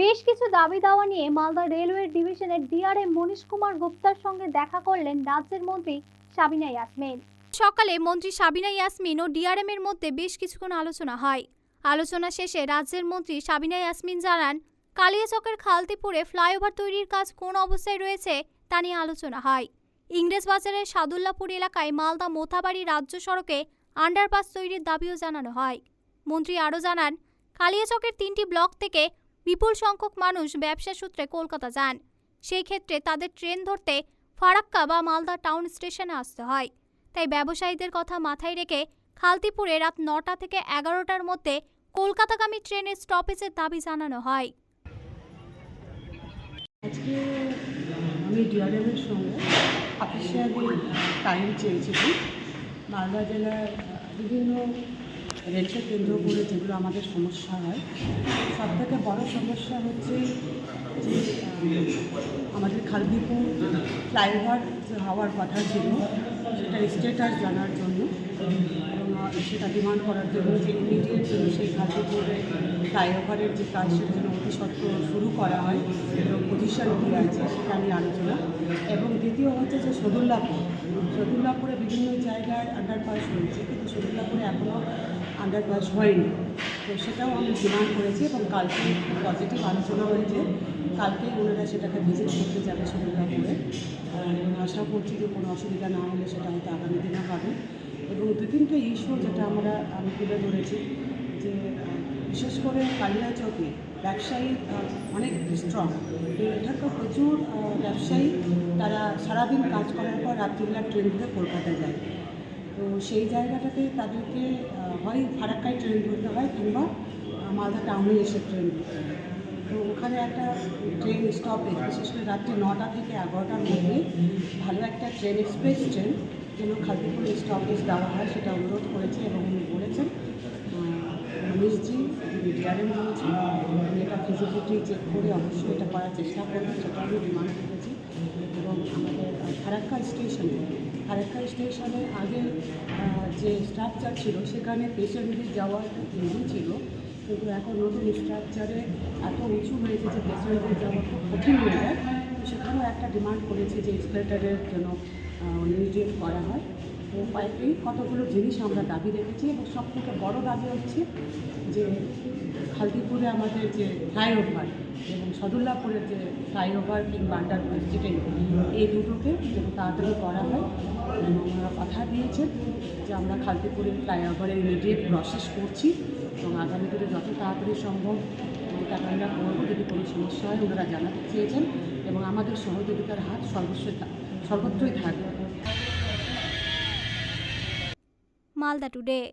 বেশ কিছু দাবি দাওয়া নিয়ে মালদা রেলওয়ে ডিভিশনের ডিআরএম মনীশ কুমার গুপ্তার সঙ্গে দেখা করলেন রাজ্যের মন্ত্রী সাবিনা ইয়াসমিন। সকালে মন্ত্রী সাবিনা ইয়াসমিন ও ডিআরএম এর মধ্যে বেশ কিছুক্ষণ আলোচনা হয়। আলোচনা শেষে রাজ্যের মন্ত্রী সাবিনা ইয়াসমিন জানান কালিয়াচকের খালতিপুরে ফ্লাইওভার তৈরির কাজ কোন অবস্থায় রয়েছে তা নিয়ে আলোচনা হয়। ইংরেজ বাজারের সাদুল্লাপুর এলাকায় মালদা মোথাবাড়ি রাজ্য সড়কে আন্ডারপাস তৈরির দাবিও জানানো হয়। মন্ত্রী আরও জানান কালিয়াচকের তিনটি ব্লক থেকে বিপুল সংখ্যক মানুষ ব্যবসা সূত্রে কলকাতা যান। সেই ক্ষেত্রে তাদের ট্রেন ধরতে ফারাক্কা বা মালদা টাউন স্টেশনে আসতে হয়। তাই ব্যবসায়ীদের কথা মাথায় রেখে খালতিপুরে রাত নটা থেকে এগারোটার মধ্যে কলকাতাগামী ট্রেনের স্টপেজের দাবি জানানো হয়। আজকে আমি ডিআরএমের সঙ্গে অফিসিয়ালি টাইম চেয়েছিলাম। মালদা জেলার বিভিন্ন রেলকে কেন্দ্র করে যেগুলো আমাদের সমস্যা হয়, সব থেকে বড় সমস্যা হচ্ছে যে আমাদের খালদিপুর ফ্লাইওভার হওয়ার কথা ছিল, সেটা স্টেটাস জানার জন্য এবং সেটা ডিমান্ড করার জন্য যে ইমিডিয়েট সেই খালদিপুরে ফ্লাইওভারের যে কাজ সেটা যেন অতি শুরু করা হয় এবং পজিশন কী আছে, সেটা নিয়ে আলোচনা। এবং দ্বিতীয় হচ্ছে যে সদুল্লাপুর। সদুল্লাপুরে বিভিন্ন জায়গায় আন্ডারপাস রয়েছে কিন্তু সদুল্লাপুরে এখনও আন্ডারপাস হয়নি। তো সেটাও আমি ডিমান্ড করেছি এবং কালকে পজিটিভ আলোচনা হয়েছে। কালকে ওনারা সেটাকে ভিজিট করতে যাবে সদুল্লাপুরে আর আশা করছি যে কোনো অসুবিধা না হলে সেটা হয়তো আগামী দিনে হবে। এবং দু তিনটে ইস্যু যেটা আমরা, আমি তুলে ধরেছি যে বিশেষ করে কালিয়া কালিয়াচকে ব্যবসায়ী অনেক স্ট্রং এখানকার প্রচুর ব্যবসায়ী তারা সারাদিন কাজ করার পর রাত্রিবেলা ট্রেন ধরে কলকাতা যায়। সেই জায়গাটাতে তাদেরকে হয় ফারাক্কায় ট্রেন ধরতে হয় কিংবা মালদা টাউনে এসে ট্রেন ধরতে হয়। তো ওখানে একটা ট্রেন স্টপেজ বিশেষ করে রাত্রি নটা থেকে এগারোটার মধ্যে ভালো একটা ট্রেন এক্সপ্রেস ট্রেন যেন খালদিপুর স্টপেজ দেওয়া হয়, সেটা অনুরোধ করেছে এবং উনি বলেছেন রমেশজি ডিআরএম বলেছেন এটা ফিজিবিলিটি চেক করে অবশ্যই এটা করার চেষ্টা করবেন, সেটা আমি ডিমান্ড করেছি। এবং আমাদের ফারাক্কা স্টেশনে ফারাক্কা স্টেশনে আগে যে স্ট্রাকচার ছিল সেখানে পেশেন্টদের যাওয়ার ইজি ছিল। কিন্তু এখন নতুন স্ট্রাকচারে এত উঁচু হয়েছে যে পেশেন্টদের যাওয়া খুব কঠিন হয়ে যায়। তো সেখানেও একটা ডিমান্ড করেছে যে এক্সপ্লেটারের যেন ইমিডিয়েট করা হয়। এই কতগুলো জিনিস আমরা দাবি রেখেছি এবং সব থেকে বড়ো দাবি হচ্ছে যে খালদিপুরে আমাদের যে ফ্লাইওভার এবং সদুল্লাপুরের যে ফ্লাইওভার কিংবা আন্ডারপাস যেটাই এই দুটোকে যেন তাড়াতাড়ি করা হয়। এবং ওনারা কথা দিয়েছেন যে আমরা খালদিপুরের ফ্লাইওভারের ইমিডিয়েট প্রসেস করছি এবং আগামী দিনে যত তাড়াতাড়ি সম্ভব এটা আমরা করব যদি কোনো সমস্যা হয় ওনারা জানাতে চেয়েছেন এবং আমাদের সহযোগিতার হাত সর্বস্বই সর্বত্রই থাকবে। মালদা টুডে